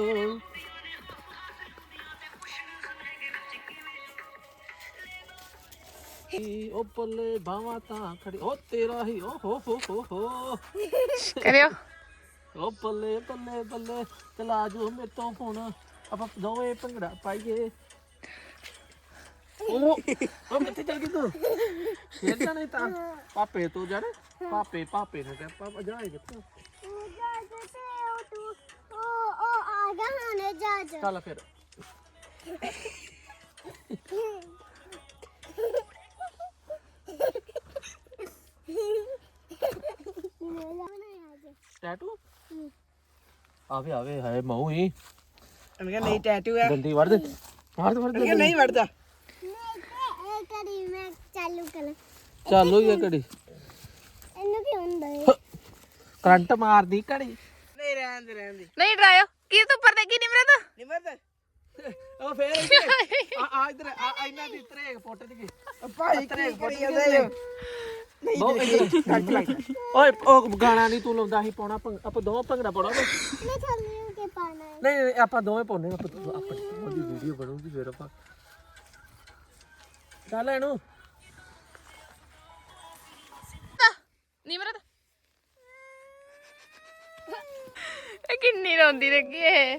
ਉਹ ਪੱਲੇ ਬਾਵਾ ਤਾਂ ਖੜੀ ਉਹ ਤੇਰਾ ਹੀ ਓ ਹੋ ਹੋ ਹੋ ਹੋ। ਕਰਿਓ। ਉਹ ਪੱਲੇ ਪੱਲੇ ਪੱਲੇ ਚਲਾ ਜੋ ਮੇਰੇ ਤੋਂ ਹੁਣ ਆਪਾਂ ਦੋਵੇਂ ਭੰਗੜਾ ਪਾਈਏ। ਉਹ ਉਹ ਕਿੱਥੇ ਚੱਲ ਗਈ ਤੂੰ? ਖੇਡਣਾ ਨਹੀਂ ਤਾਂ। ਪਾਪੇ ਤੂੰ ਜਾਣੇ ਪਾਪੇ ਪਾਪੇ ਨੂੰ ਕਹਿ ਪਾਪਾ ਜਾਏ ਕਿੱਥੇ? ਤੇ ਤੂੰ ਚੱਲ ਫਿਰ ਟੈਟੂ? ਆਵੇ ਆਵੇ ਹਾਏ ਮਊ ਹੀ। ਮੈਂ ਕਿਹਾ ਨਹੀਂ ਟੈਟੂ ਆ ਗੰਦੀ ਵੜ ਦੇ। ਮਾਰ ਦੇ ਵੜ ਮੈਂ ਕਿਹਾ ਨਹੀਂ ਵੜਦਾ ਕਰੀ ਮੈਂ ਚਾਲੂ ਕਰ ਚਾਲੂ ਹੀ ਆ ਘੜੀ। ਇਹਨੂੰ ਕੀ ਹੁੰਦਾ ਹੈ ਕਰੰਟ ਮਾਰਦੀ ਘੜੀ। ਨਹੀਂ ਰਹਿਣ ਦੇ ਰਹਿਣ ਦੇ। ਨਹੀਂ ਡਰਾਇਓ। ਕੀ ਤੂੰ ਉੱਪਰ ਦੇਖੀ ਨਿਮਰਤ? ਨਿਮਰਤ ਉਹ ਫੇਰ ਆ ਆ ਇਧਰ ਆ ਇਹਨਾਂ ਦੀ ਤਰੇਕ ਪੁੱਟ ਦੀ ਭਾਈ ਕੀ ਕਰੀ ਜਾਂਦਾ ਲੱਗ ਓਏ ਉਹ ਗਾਣਾ ਨਹੀਂ ਤੂੰ ਲਾਉਂਦਾ ਸੀ ਪਾਉਣਾ ਭੰਗ- ਆਪਾਂ ਦੋਵੇਂ ਭੰਗੜਾ ਪਾਉਣਾ ਵਾ। ਮੈਂ ਤੁਹਾਨੂੰ ਕੇ ਪਾਣਾ ਹੈ। ਨਹੀਂ ਨਹੀਂ ਆਪਾਂ ਦੋਵੇਂ ਪਾਉਣੇ ਆਪਾਂ ਆਪਾਂ ਉਹਦੀ ਵੀਡੀਓ ਬਣੂਗੀ ਫਿਰ ਆਪਾਂ। ਚੱਲ ਇਹਨੂੰ ਨਿਮਰਤ। ਇਹ ਕਿੰਨੀ ਰੋਂਦੀ ਲੱਗੀ ਇਹ।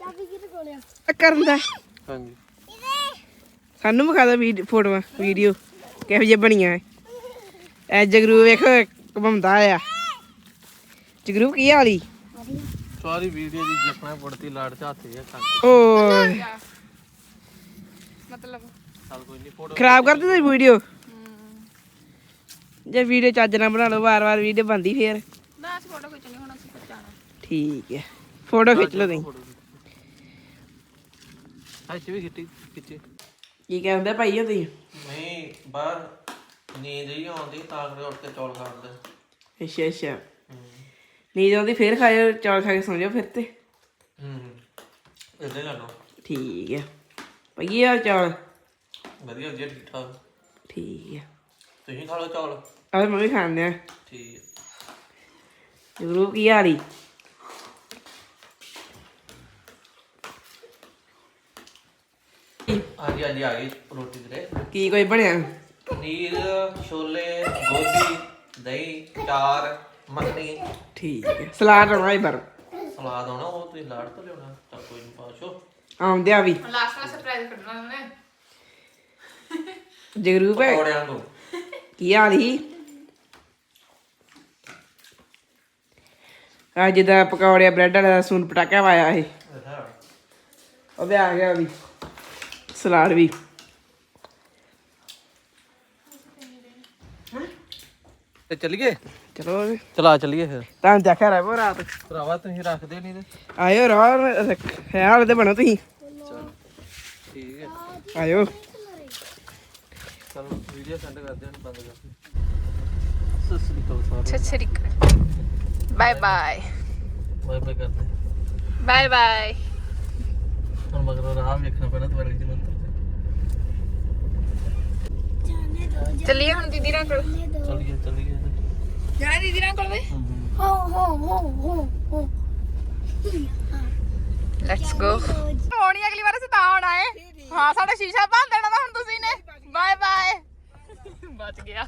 ਚਾਬੀ ਕਿਹਦੇ ਕੋਲ ਆ? ਕਰਨ ਦਾ। ਹਾਂਜੀ। ਸਾਨੂੰ ਵਿਖਾ ਦਾ ਵੀਡੀਓ ਫੋਟੋਆਂ ਵੀਡੀਓ। ਕਿਹੋ ਜਿਹੀਆਂ ਬਣੀਆਂ ਐ ਐ ਜਗਰੂ ਵੇਖੋ ਘੁੰਮਦਾ ਆ। ਜਗਰੂ ਕੀ ਹਾਲੀ ਸਾਰੀ ਵੀਡੀਓ ਦੀ ਜਪਣਾ ਪੜਤੀ ਲਾੜ ਚ ਹੱਥੇ ਆ ਕੰਨ ਓ ਮਤਲਬ। ਚੱਲ ਕੋਈ ਨਹੀਂ ਫੋਟੋ ਖਰਾਬ ਕਰ ਦਿੱਤੀ ਵੀਡੀਓ? ਜੇ ਵੀਡੀਓ ਚੱਜ ਨਾਲ ਬਣਾ ਲਓ ਵਾਰ-ਵਾਰ ਵੀਡੀਓ ਬੰਦੀ ਫੇਰ। ਅਸੀਂ ਫੋਟੋ ਖਿੱਚਣੀ ਹੁਣ ਅਸੀਂ ਜਾਣਾ ਠੀਕ ਹੈ ਫੋਟੋ ਖਿੱਚ ਲਓ ਤੁਸੀਂ। ਹਾਂ ਚ ਵੀ ਖਿੱਚੀ ਖਿੱਚੀ। ਕੀ ਕਹਿੰਦੇ ਭਾਈ ਹੋ ਤੁਸੀਂ ਨਹੀਂ ਬਾਹਰ ਨੀਂਦ ਹੀ ਆਉਂਦੀ ਤਾਂ ਕਰਕੇ ਉੱਠ ਕੇ ਚੌਲ ਖਾਂਦੇ ਅੱਛਾ ਅੱਛਾ। ਨੀਂਦ ਆਉਂਦੀ ਫੇਰ ਖਾਇਓ ਚੌਲ ਖਾ ਕੇ ਸੌਂ ਜਾਓ ਫਿਰ ਤੇ। ਹੂੰ ਇੱਦਾਂ ਹੀ ਕਰਨਾ ਠੀਕ ਹੈ ਪਈਏ ਆ ਚੌਲ? ਵਧੀਆ ਵਧੀਆ ਠੀਕ ਠਾਕ। ਠੀਕ ਹੈ ਤੁਸੀਂ ਖਾ ਲਓ ਚੌਲ? ਆਹ ਮੈਂ ਵੀ ਖਾਣੇ ਆ। ਠੀਕ ਹੈ ਜਗਰੂ ਕੀ ਹਾਲੀ ਹਾਂਜੀ ਹਾਂਜੀ ਆ ਗਈ ਰੋਟੀ ਦੇ ਕੀ ਕੋਈ ਬਣਿਆ? ਪਨੀਰ ਛੋਲੇ ਗੋਭੀ ਦਹੀਂ ਚਾਰ ਮੱਖਣੀ। ਠੀਕ ਹੈ। ਸਲਾਦ ਆਉਣਾ ਹੀ ਬਰ ਸਲਾਦ ਆਉਣਾ ਉਹ ਤੁਸੀਂ ਲਾੜ ਤੋਂ ਲਿਆਉਣਾ। ਤਾਂ ਕੋਈ ਨਹੀਂ ਪਾਸ਼ੋ ਆਉਂਦੇ ਆ ਵੀ। ਲਾਸਟ ਵਾਲਾ ਸਰਪ੍ਰਾਈਜ਼ ਕੱਢਣਾ ਉਹਨੇ। ਜਗਰੂ ਭੈ ਪਕੌੜਿਆਂ ਤੋਂ। ਕੀ ਹਾਲ ਹੀ ਅੱਜ ਦਾ ਪਕੌੜਿਆ ਬ੍ਰੈਡ ਵਾਲਾ ਸੂਨ ਪਟਾਕਾ ਵਾਇਆ ਇਹ। ਅੱਛਾ। ਉਹ ਵੀ ਆ ਗਿਆ ਵੀ। ਸਲਾਦ ਵੀ। ਤੇ ਚੱਲੀਏ? ਚਲੋ ਵੀ। ਚਲਾ ਚੱਲੀਏ ਫਿਰ। ਤਾਂ ਦੇਖਿਆ ਰਹਿ ਰਾਤ। ਭਰਾਵਾ ਤੁਸੀਂ ਰੱਖਦੇ ਨਹੀਂ ਤੇ। ਆਇਓ ਰਾਹ ਖਿਆਲ ਤੇ ਬਣੋ ਤੁਸੀਂ। ਠੀਕ ਹੈ। ਆਇਓ। ਚਲੋ ਵੀਡੀਓ ਸੈਂਡ ਕਰਦੇ ਹਾਂ ਬੰਦ ਕਰਕੇ ਸਤਿ ਸ੍ਰੀ ਅਕਾਲ ਸਾਰੇ ਸਤਿ ਸ੍ਰੀ ਅਕਾਲ। ਬਾਏ ਬਾਏ ਬਾਏ ਬਾਏ ਕਰਦੇ। ਬਾਏ ਬਾਏ ਹੁਣ ਮਗਰ ਰਾਹ ਵੇਖਣਾ ਪੈਣਾ ਤੁਹਾਡੇ ਜਨਮ ਚੱਲੀਏ ਹੁਣ ਦੀਦੀ ਨਾਲ ਕੋਲ? ਚੱਲੀਏ ਚੱਲੀਏ। ਜਾਣਾ ਦੀਦੀ ਨਾਲ ਕੋਲ ਵੇ ਹੋ ਹੋ ਹੋ ਹੋ ਹੋ। ਲੈਟਸ ਗੋ ਹੋਣੀ ਅਗਲੀ ਵਾਰ ਅਸੀਂ ਤਾਂ ਆਉਣਾ ਏ। ਹਾਂ ਸਾਡਾ ਸ਼ੀਸ਼ਾ ਭੰਨ ਦੇਣਾ ਤਾਂ ਹੁਣ ਤੁਸੀਂ ਨੇ। ਬਾਏ ਬਾਏ ਬਚ ਗਿਆ।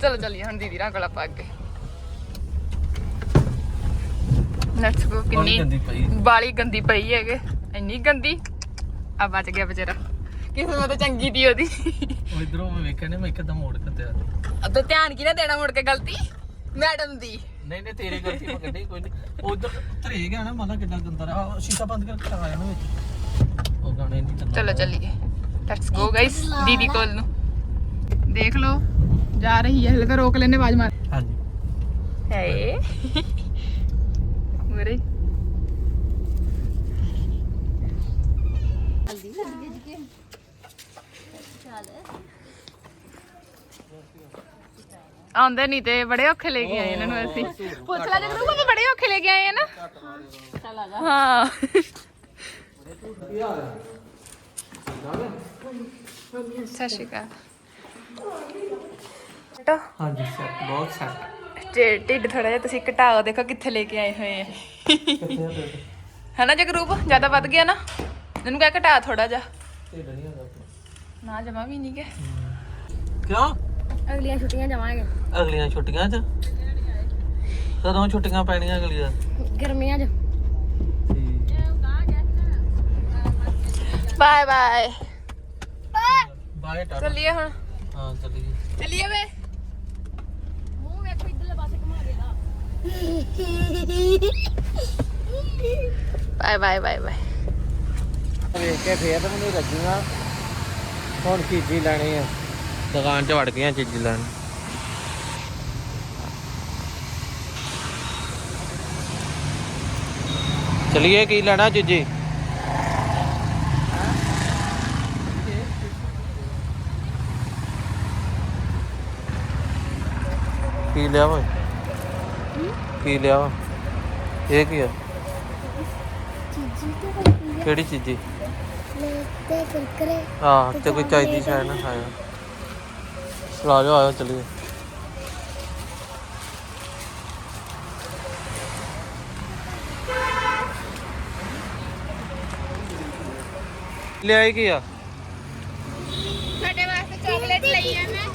ਚਲੋ ਚੱਲੀਏ ਹੁਣ ਦੀਦੀ ਨਾਲ ਕੋਲ ਆਪਾਂ ਅੱਗੇ। ਲੈਟਸ ਗੋ ਕਿੰਨੀ ਕਿੰਨੀ ਗੰਦੀ ਪਈ। ਬਾਲੀ ਗੰਦੀ ਪਈ ਹੈਗੇ। ਇੰਨੀ ਗੰਦੀ। ਆ ਬਚ ਗਿਆ ਵਿਚਾਰਾ। ਕਿਸਮਤ ਚੰਗੀ ਦੀ ਉਹਦੀ। ਉਹ ਇਧਰੋਂ ਮੈਂ ਵੇਖਿਆ ਨਹੀਂ ਮੈਂ ਇੱਕਦਮ ਮੋੜ ਕੇ ਤੇ ਆ ਅਬ ਧਿਆਨ ਕੀ ਨਾ ਦੇਣਾ ਮੁੜ ਕੇ ਗਲਤੀ? ਮੈਡਮ ਦੀ। ਨਹੀਂ ਨਹੀਂ ਤੇਰੀ ਗਲਤੀ ਮੈਂ ਕੱਢੀ ਕੋਈ ਨਹੀਂ। ਉਧਰ ਧਰੇ ਗਿਆ ਨਾ ਮਾਲਾ ਕਿੱਡਾ ਗੰਦਾ ਰਿਹਾ। ਸ਼ੀਸ਼ਾ ਬੰਦ ਕਰਕੇ ਆ ਜਾਣਾ ਵਿੱਚ। ਉਹ ਗਾਣੇ ਨਹੀਂ ਚਲੋ ਚੱਲੀਏ। ਲੈਟਸ ਗੋ ਗਾਇਸ ਦੀਦੀ ਕੋਲ ਨੂੰ। ਦੇਖ ਲਓ ਜਾ ਰਹੀ ਹੈ ਹਲੇ ਤਾਂ ਰੋਕ ਲੈਨੇ ਆਵਾਜ਼ ਮਾਰ। ਹਾਂਜੀ। ਹੈ। ਮਰੇ ਆਉਂਦੇ ਨਹੀਂ ਤੇ ਬੜੇ ਔਖੇ ਲੈ ਕੇ ਆਏ ਇਹਨਾਂ ਨੂੰ ਅਸੀਂ। ਪੁੱਛ ਲੈ ਜਗਰੂ ਆਪਾਂ ਬੜੇ ਔਖੇ ਲੈ ਕੇ ਆਏ ਆ ਨਾ। ਹਾਂ। ਸਤਿ ਸ਼੍ਰੀ ਅਕਾਲ। ਟੋ ਹਾਂਜੀ ਸੈੱਟ ਬਹੁਤ ਸੈੱਟ। ਤੇ ਢਿੱਡ ਥੋੜਾ ਜਿਹਾ ਤੁਸੀਂ ਘਟਾਓ ਦੇਖੋ ਕਿੱਥੇ ਲੈ ਕੇ ਆਏ ਹੋਏ ਆ। ਹਨਾ ਜਗਰੂਪ? ਜ਼ਿਆਦਾ ਵੱਧ ਗਿਆ ਨਾ। ਇਹਨੂੰ ਕਹਿ ਘਟਾ ਥੋੜਾ ਜਿਹਾ। ਢਿੱਡ ਨਹੀਂ। ਨਾ ਜਮਾ ਵੀ ਨਹੀਂ ਗੇ ਕਿਉਂ? ਅਗਲੀਆਂ ਛੁੱਟੀਆਂ ਜਾਵਾਂਗੇ। ਅਗਲੀਆਂ ਛੁੱਟੀਆਂ 'ਚ? ਕਦੋਂ ਛੁੱਟੀਆਂ ਪੈਣੀਆਂ ਅਗਲੀਆਂ? ਗਰਮੀਆਂ 'ਚ। Bye bye. Bye tata. ਚੱਲੀਏ ਹੁਣ। ਹਾਂ ਚੱਲੀਏ। ਚੱਲੀਏ ਵੇ। ਮੂੰਹ ਵੇਖੋ ਇਧਰਲੇ ਪਾਸੇ ਘੁਮਾ ਦੇਗਾ ਬਾਏ ਬਾਏ ਬਾਏ ਬਾਏ। ਵੇਖ ਕੇ ਫੇਰ ਤਾਂ ਮੈਨੂੰ ਰੱਜੂਗਾ ਹੁਣ ਚੀਜ਼ੀ ਲੈਣੀ ਆ। ਦੁਕਾਨ 'ਚ ਵੜ ਆ ਚੀਜ਼ ਲੈਣ। ਚਲਿਏ ਕੀ ਲੈਣਾ ਚੀਜ਼ੀ ਕੀ ਲਿਆ ਵਾ ਕੀ ਲਿਆ ਵਾ? ਇਹ ਕੀ ਆ? ਕਿਹੜੀ ਚੀਜ਼? ਤੇ ਹਾਂ ਤੇ ਕੋਈ ਚਾਹੀਦੀ ਸ਼ਾਇਦ ਨਾ ਖਾਇਆ ਚਲਾ ਜਾਓ ਆਇਓ ਚਲੀਏ ਲਿਆਈ ਕੀ ਆ? ਤੁਹਾਡੇ ਵਾਸਤੇ ਚਾਕਲੇਟ ਲਈ ਆ ਮੈਂ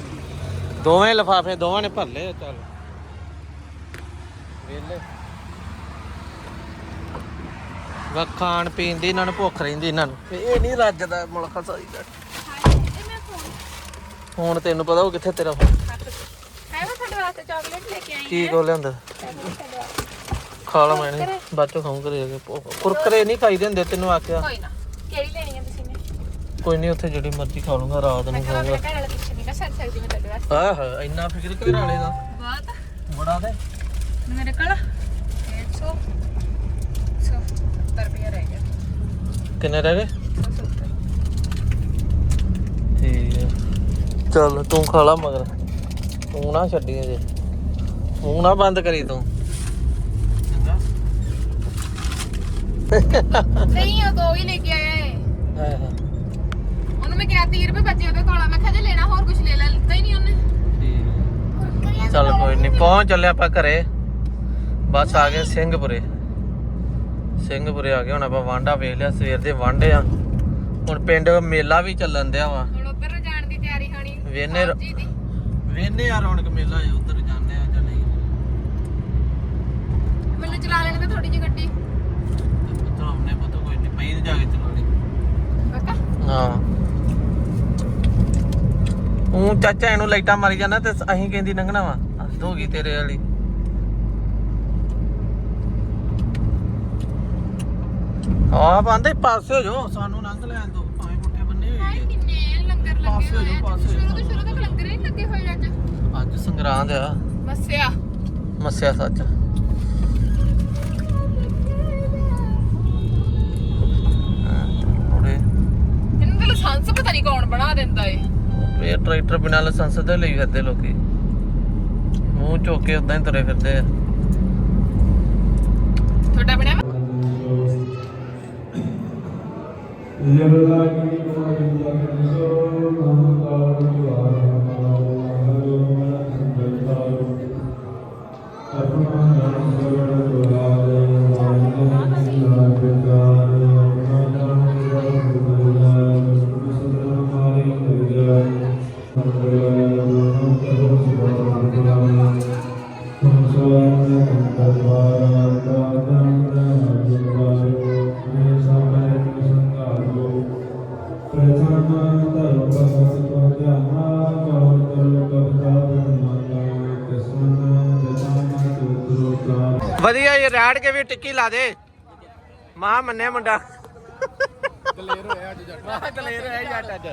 ਦੋਵੇਂ ਲਫਾਫੇ ਦੋਵਾਂ ਨੇ ਭਰ ਲਏ ਆ, ਚੱਲ। ਵੇਲੇ। ਵਾ ਖਾਣ ਪੀਣ ਦੀ ਇਹਨਾਂ ਨੂੰ ਭੁੱਖ ਰਹਿੰਦੀ ਇਹਨਾਂ ਨੂੰ। ਤੇ ਇਹ ਨਹੀਂ ਰੱਜਦਾ ਮੁਲਕ ਸਾਈ ਦਾ। ਹੁਣ ਤੈਨੂੰ ਪਤਾ ਉਹ ਕਿੱਥੇ ਤੇਰਾ phone? ਹੈ ਮੈਂ ਤੁਹਾਡੇ ਵਾਸਤੇ ਚਾਕਲੇਟ ਲੈ ਕੇ ਆਈ ਕੀ ਕੋ ਲਿਆਂਦਾ? ਖਾ ਲਾ ਮੈਂ ਬਾਅਦ ਚੋਂ ਖਾਉਂ ਕਰੇ ਕੁਰਕਰੇ ਨਹੀਂ ਖਾਈਦੇ ਹੁੰਦੇ ਤੈਨੂੰ ਆਖਿਆ। ਕੋਈ ਨਾ ਕਿਹੜੀ ਲੈਣੀ ਹੈ ਤੁਸੀਂ ਨੇ? ਕੋਈ ਨਹੀਂ ਉੱਥੇ ਜਿਹੜੀ ਮਰਜ਼ੀ ਖਾ ਲੂੰਗਾ ਰਾਤ ਨੂੰ ਮੈਂ ਖਾਊਂਗਾ। ਆਪਣੇ ਘਰ ਵਾਲਾ ਪਿੱਛੇ ਨਹੀਂ ਨਾ ਛੱਡ ਸਕਦੀ ਮੈਂ ਤੁਹਾਡੇ ਵਾਸਤੇ। ਆਹ ਇੰਨਾ ਫਿਕਰ ਘਰ ਵਾਲੇ ਦਾ ਬਹੁਤ। ਬੜਾ ਤੇ। ਮੇਰੇ ਕੋਲ 100 70 ਰੁਪਏ ਰਹਿ ਗਿਆ ਕਿੰਨੇ ਰਹਿ ਗਏ ਠੀਕ ਹੈ ਚੱਲ ਤੂੰ ਖਾ ਲਾ ਮਗਰ। ਤੂੰ ਨਾ ਛੱਡੀ ਜੇ ਮੂੰਹ ਨਾ ਬੰਦ ਕਰੀ ਤੂੰ। ਨਹੀਂ ਉਹ ਦੋ ਹੀ ਲੈ ਕੇ ਆਇਆ ਏ। ਹਾਂ ਹਾਂ। ਉਹਨੂੰ ਮੈਂ ਕਿਹਾ 30 ਰੁਪਏ ਬਚੇ ਉਹਦੇ ਕੋਲ। ਮੈਂ ਕਿਹਾ ਜੇ ਲੈਣਾ ਹੋਰ ਕੁਝ ਲੈ ਲੈ ਲਿੱਤਾ ਹੀ ਨਹੀਂ ਉਹਨੇ। ਠੀਕ। ਚੱਲ ਕੋਈ ਨਹੀਂ ਪਹੁੰਚ ਚੱਲੇ ਆਪਾਂ ਘਰੇ। ਬਸ ਆ ਗਏ ਸਿੰਘਪੁਰੇ ਸਿੰਘਪੁਰੇ ਆ ਗਏ ਹੁਣ ਆਪਾਂ ਵਾਂਡਾ ਵੇਖ ਲਿਆ ਸਵੇਰ ਦੇ ਵਾਂਡੇ ਆ। ਹੁਣ ਪਿੰਡ ਮੇਲਾ ਵੀ ਚੱਲਣ ਦਿਆ ਵਾ ਹੁਣ ਉੱਧਰ ਨੂੰ ਜਾਣ ਦੀ ਤਿਆਰੀ ਹੋਣੀ ਵੇਨੇ ਜੀ ਦੀ ਵੇਨੇ ਆ ਰੌਣਕ ਮੇਲਾ ਹੈ ਉਧਰ ਜਾਂਦੇ ਆ ਜਾਂ ਨਹੀਂ। ਮੈਨੂੰ ਚਲਾ ਲੈਣ ਤੇ ਥੋੜੀ ਜਿਹੀ ਗੱਡੀ। ਚਲਾਉਣੇ ਪਤਾ ਕੋਈ ਨਹੀਂ ਪਈ ਤੇ ਜਾ ਕੇ ਚਲਾਉਣੀ। ਪੱਕਾ? ਹਾਂ। ਉਹ ਚਾਚਾ ਇਹਨੂੰ ਲਾਈਟਾਂ ਮਾਰੀ ਜਾਂਦਾ ਤੇ ਅਸੀਂ ਕਹਿੰਦੀ ਲੰਘਣਾ ਵਾ। ਹੱਦ ਹੋ ਗਈ ਤੇਰੇ ਵਾਲੀ। ਆ ਬੰਦੇ ਪਾਸੇ ਹੋ ਜਾਓ ਸਾਨੂੰ ਲੰਘ ਲੈਣ ਦੋ ਭਾਵੇਂ ਪੁੱਠੇ ਬੰਨੇ ਹਾਏ ਕਿੰਨੇ ਪਾਸੇ ਹੋ ਹੋਏ ਜਾਓ, ਆ ਪਾਸੇ ਹੋ ਸ਼ੁਰੂ ਤੋਂ ਸ਼ੁਰੂ ਤੱਕ ਲੰਗਰ ਹੀ ਨੀ ਲੱਗੇ ਹੋਏ ਅੱਜ। ਅੱਜ ਸੰਗਰਾਂਦ ਆ। ਮੱਸਿਆ। ਮੱਸਿਆ ਸੱਚ। ਹਾਂ, ਥੋੜੇ ਇਹਨਾਂ ਦਾ ਲਾਇਸੈਂਸ ਪਤਾ ਨਹੀਂ ਕੌਣ ਬਣਾ ਦਿੰਦਾ ਏ। ਇਹ ਟਰੈਕਟਰ ਬਿਨਾਂ ਲਾਇਸੈਂਸ ਦੇ ਲਈ ਫਿਰਦੇ ਲੋਕੀ। ਮੂੰਹ ਚੁੱਕ ਕੇ ਉਦਾਂ ਹੀ ਤੁਰੇ ਫਿਰਦੇ ਆ। ਤੁਹਾਡਾ ਬਣਿਆ ਵਾ? ਵਧੀਆ ਟਿੱਕੀ ਲਾ ਦੇ। ਮਾਂ ਮੰਨਿਆ ਮੁੰਡਾ। ਦਲੇਰ ਹੋਇਆ ਅੱਜ ਜੱਟ। ਦਲੇਰ ਹੋਇਆ ਜੱਟ ਅੱਜ।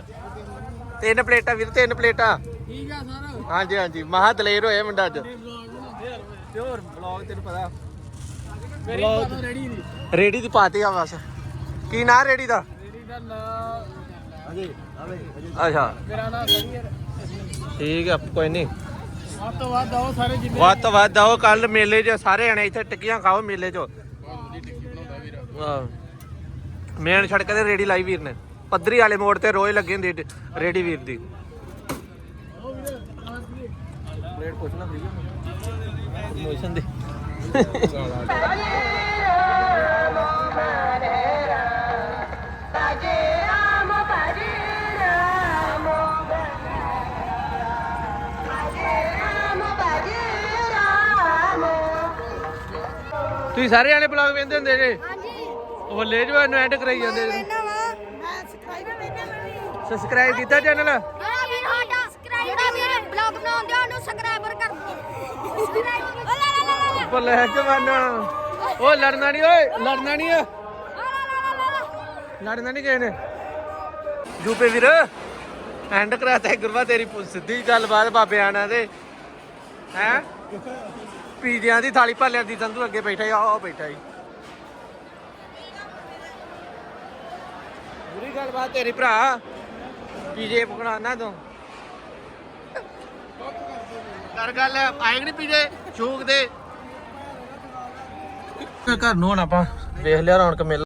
ਤਿੰਨ ਪਲੇਟਾਂ ਵੀਰ ਤਿੰਨ ਪਲੇਟਾਂ। ਠੀਕ ਆ ਸਰ। ਹਾਂਜੀ ਹਾਂਜੀ। ਮਹਾ ਦਲੇਰ ਹੋਇਆ ਮੁੰਡਾ ਅੱਜ। ਤੇ ਹੋਰ ਵਲੌਗ ਤੈਨੂੰ ਪਤਾ। ਵਲੌਗ ਰੇੜੀ ਦੀ ਰੇੜੀ ਦੀ ਪਾਤੀ ਆ ਬਸ। ਕੀ ਨਾਂ ਰੇੜੀ ਦਾ? ਰੇੜੀ ਦਾ ਨਾਂ ਹਾਂਜੀ ਅੱਛਾ। ਮੇਰਾ ਨਾਮ ਠੀਕ ਆ ਕੋਈ ਨਹੀਂ ਵੱਧ ਤੋਂ ਵੱਧ ਆਓ ਸਾਰੇ ਜਿੰਨੇ ਵੱਧ ਤੋਂ ਵੱਧ ਆਓ ਕੱਲ ਮੇਲੇ 'ਚ ਸਾਰੇ ਜਣੇ ਇੱਥੇ ਟਿੱਕੀਆਂ ਖਾਓ ਮੇਲੇ 'ਚ। ਮੇਨ ਸੜਕ ਤੇ ਰੇੜੀ ਲਾਈ ਵੀਰ ਨੇ। ਪੱਧਰੀ ਵਾਲੇ ਮੋੜ ਤੇ ਰੋਜ਼ ਲੱਗੀ ਹੁੰਦੀ ਰੇੜੀ ਵੀਰ ਦੀ। ਪਲੇਟ ਪੁੱਛ ਨਾ ਫਰੀ ਪ੍ਰਮੋਸ਼ਨ ਦੇ ਤੁਸੀਂ ਸਾਰੇ ਜਾਣੇ ਬਲੌਗ ਵੇਖਦੇ ਹੁੰਦੇ ਜੇ? ਉਹ ਲੈ ਜੋ ਇਹਨੂੰ ਐਂਡ ਕਰਾਈ ਜਾਂਦੇ ਜੇ। ਸਬਸਕ੍ਰਾਈਬ ਕੀਤਾ ਚੈਨਲ ਜਿਹੜਾ ਵੀਰ ਸਾਡਾ ਜਿਹੜਾ ਵੀਰ ਬਲੌਗ ਬਣਾਉਂਦੇ ਉਹਨੂੰ ਸਬਸਕ੍ਰਾਈਬਰ ਕਰ ਦਿਓ। ਜਵਾਨਾ ਉਹ ਲੜਨਾ ਨਹੀਂ ਓਏ ਲੜਨਾ ਨਹੀਂ ਆ। ਲੜਨਾ ਨਹੀਂ ਕਿਸੇ ਨੇ। ਜੂਪੇ ਵੀਰ ਐਂਡ ਕਰਾਤਾ ਗੁਰਵਾ ਤੇਰੀ ਸਿੱਧੀ ਗੱਲਬਾਤ ਬਾਬੇ ਆਣਾ ਦੇ। ਹੈ? ਪੀਜ਼ਿਆਂ ਦੀ ਥਾਲੀ ਭਰ ਲਿਆਂਦੀ, ਸੰਧੂ ਅੱਗੇ ਬੈਠਾ ਆ ਉਹ ਬੈਠਾ ਜੀ ਬੁਰੀ ਗੱਲ ਬਾਤ ਤੇਰੀ ਭਰਾ। ਪੀਜ਼ੇ ਪਕੜਾਣਾ ਤੂੰ। ਕਰ ਗੱਲ ਆਏਗੀ ਨਹੀਂ ਪੀਜ਼ੇ ਛੂਕ ਦੇ। ਘਰ ਨੂੰ ਹੁਣ ਆਪਾਂ, ਵੇਖ ਲਿਆ ਰੌਣਕ ਮੇਲਾ।